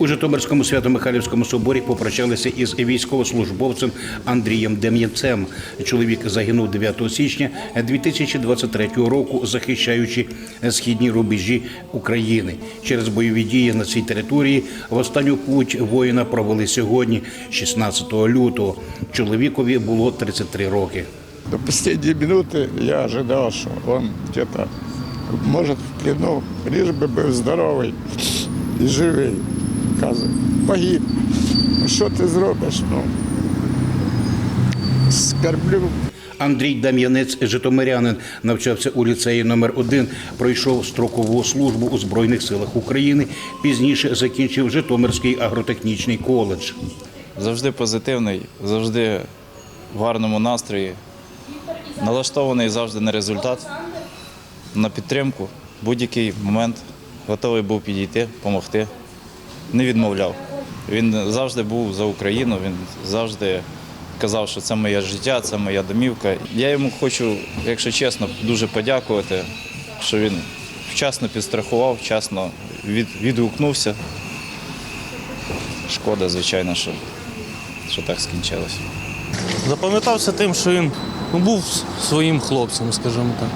У Житомирському свято-Михайлівському соборі попрощалися із військовослужбовцем Андрієм Дем'янцем. Чоловік загинув 9 січня 2023 року, захищаючи східні рубежі України. Через бойові дії на цій території в останню путь воїна провели сьогодні, 16 лютого. Чоловікові було 33 роки. До последней минуты я ожидал, что он где-то, может, в плену, лишь бы был здоровый и живий. Каже, погиб. Ну, що ти зробиш? Ну, скорблю. Андрій Дам'янець, житомирянин, навчався у ліцеї номер 1 пройшов строкову службу у Збройних силах України. Пізніше закінчив Житомирський агротехнічний коледж. завжди позитивний, завжди в гарному настрої, налаштований завжди на результат, на підтримку. Будь-який момент готовий був підійти, допомогти, не відмовляв. Він завжди був за Україну, він завжди казав, що це моє життя, це моя домівка. Я йому хочу, якщо чесно, дуже подякувати, що він вчасно підстрахував, вчасно від, відгукнувся. Шкода, звичайно, що, що так скінчилося. Запам'ятався тим, що він ну, був своїм хлопцем, скажімо так.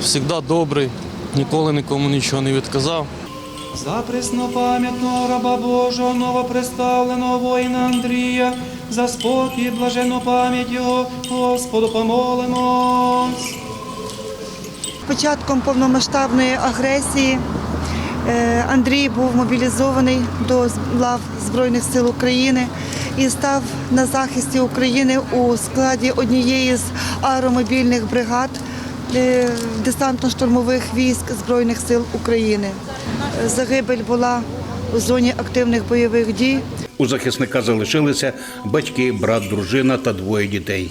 Всегда добрий, ніколи нікому нічого не відказав. За преснопам'ятного раба Божого, новоприставленого воїна Андрія, за спокій, блажену пам'ять його, Господу помолимось. Початком повномасштабної агресії е, Андрій був мобілізований до лав Збройних сил України і став на захисті України у складі однієї з аеромобільних бригад десантно-штурмових військ Збройних сил України. Е, Загибель була у зоні активних бойових дій. У захисника залишилися батьки, брат, дружина та двоє дітей.